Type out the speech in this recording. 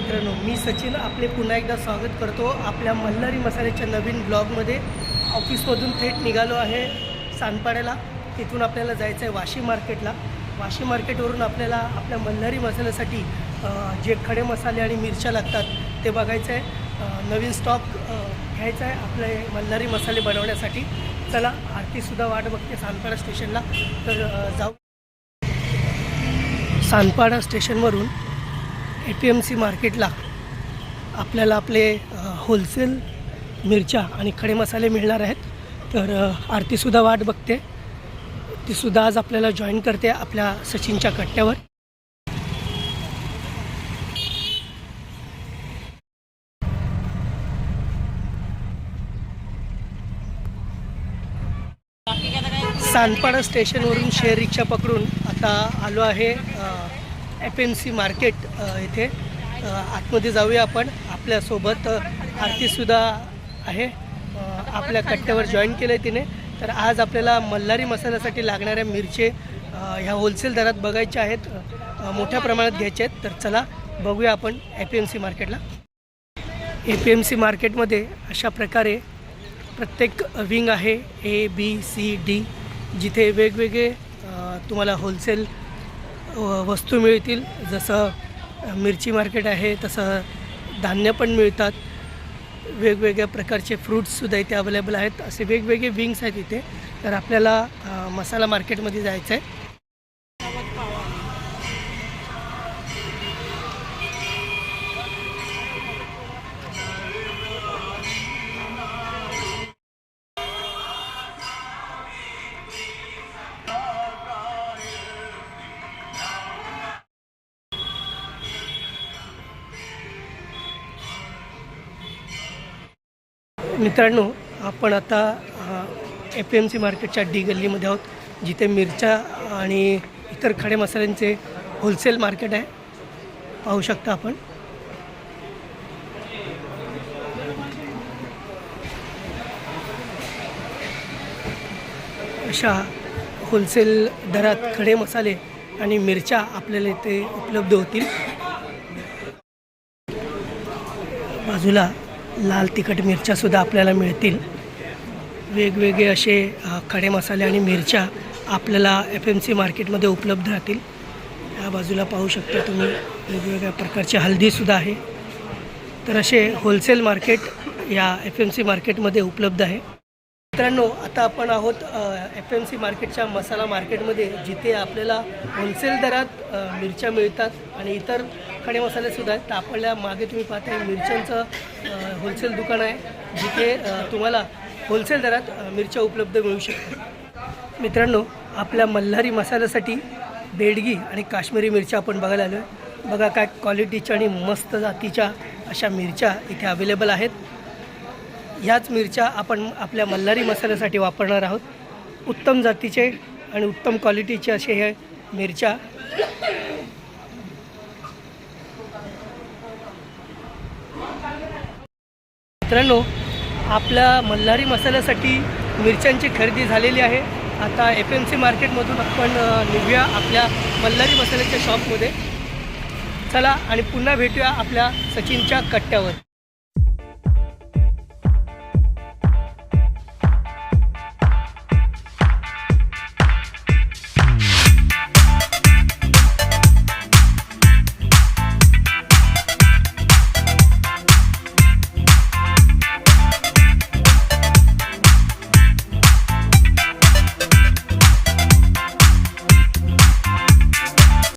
मित्रांनो मी सचिन आपले पुन्हा एकदा स्वागत करतो. आपल्या मल्हारी मसाल्याच्या नवीन ब्लॉगमध्ये ऑफिसमधून थेट निघालो आहे सानपाड्याला तिथून आपल्याला जायचं आहे वाशी मार्केटला. वाशी मार्केटवरून आपल्याला आपल्या मल्हारी मसाल्यासाठी जे खडे मसाले आणि मिरच्या लागतात ते बघायचं आहे नवीन स्टॉक घ्यायचा आहे आपले मल्हारी मसाले बनवण्यासाठी. चला आरतीसुद्धा वाट बघते सानपाडा स्टेशनला. तर जाऊ. सानपाडा स्टेशनवरून ए पी एम सी मार्केटला आपल्याला आपले होलसेल मिरच्या आणि खडे मसाले मिळणार आहेत. तर आरतीसुद्धा वाट बघते. तीसुद्धा आज आपल्याला जॉईन करते आपल्या सचिनच्या कट्ट्यावर. सानपाडा स्टेशनवरून शेअर रिक्षा पकडून आता आलो आहे एफ एम सी मार्केट येथे आतमध्ये जाऊया आपण. आपल्यासोबत आरतीसुद्धा आहे. आपल्या कट्ट्यावर जॉईन केलं आहे तिने. तर आज आपल्याला मल्हारी मसाल्यासाठी लागणाऱ्या मिरचे ह्या होलसेल दरात बघायच्या आहेत. मोठ्या प्रमाणात घ्यायचे आहेत. तर चला बघूया आपण ए पी एम सी मार्केटला ए पी एम सी मार्केटमध्ये अशा प्रकारे प्रत्येक विंग आहे ए बी सी डी जिथे वेगवेगळे तुम्हाला होलसेल वस्तू मिळतील. जसं मिरची मार्केट आहे तसं धान्य पण मिळतात. वेगवेगळ्या प्रकारचे फ्रूट्ससुद्धा इथे अवेलेबल आहेत. असे वेगवेगळे विंग्स आहेत इथे. तर आपल्याला मसाला मार्केटमध्ये जायचं आहे मित्रांनो आपण आता ए पी एम सी मार्केटच्या डी गल्लीमध्ये आहोत जिथे मिरच्या आणि इतर खडे मसाल्यांचे होलसेल मार्केट आहे. पाहू शकता आपण. अशा होलसेल दरात खडे मसाले आणि मिरच्या आपल्याला इथे उपलब्ध होतील. बाजूला लाल तिखट मिरच्यासुद्धा आपल्याला मिळतील. वेगवेगळे असे खडे मसाले आणि मिरच्या आपल्याला एफ एम सी मार्केटमध्ये उपलब्ध राहतील. या बाजूला पाहू शकता तुम्ही वेगवेगळ्या प्रकारची हल्दीसुद्धा आहे. तर असे होलसेल मार्केट या एफ एम सी मार्केटमध्ये उपलब्ध आहे. मित्रांनो आता आपण आहोत एफ एम सी मार्केटच्या मसाला मार्केटमध्ये जिथे आपल्याला होलसेल दरात मिरच्या मिळतात आणि इतर खडे मसालेसुद्धा आहेत. तापडल्या मागे तुम्ही पाहताय मिरच्यांचं होलसेल दुकान आहे. जिथे तुम्हाला होलसेल दरात मिरच्या उपलब्ध मिळू शकतात. मित्रांनो आपल्या मल्हारी मसाल्यासाठी बेडगी आणि काश्मीरी मिरच्या आपण बघायला आलो आहे बघा काय क्वालिटीच्या आणि मस्त जातीच्या अशा मिरच्या इथे अवेलेबल आहेत. ह्याच मिरच्या आपण आपल्या मल्हारी मसाल्यासाठी वापरणार आहोत. उत्तम जातीचे आणि उत्तम क्वालिटीचे असे हे मिरच्या. मित्रांनो आपल्या मल्हारी मसाल्यासाठी मिरच्यांची खरेदी झालेली आहे. आता एफ एम सी मार्केटमधून आपण निघूया आपल्या मल्हारी मसाल्याच्या शॉपमध्ये चला आणि पुन्हा भेटूया आपल्या सचिनच्या कट्ट्यावर.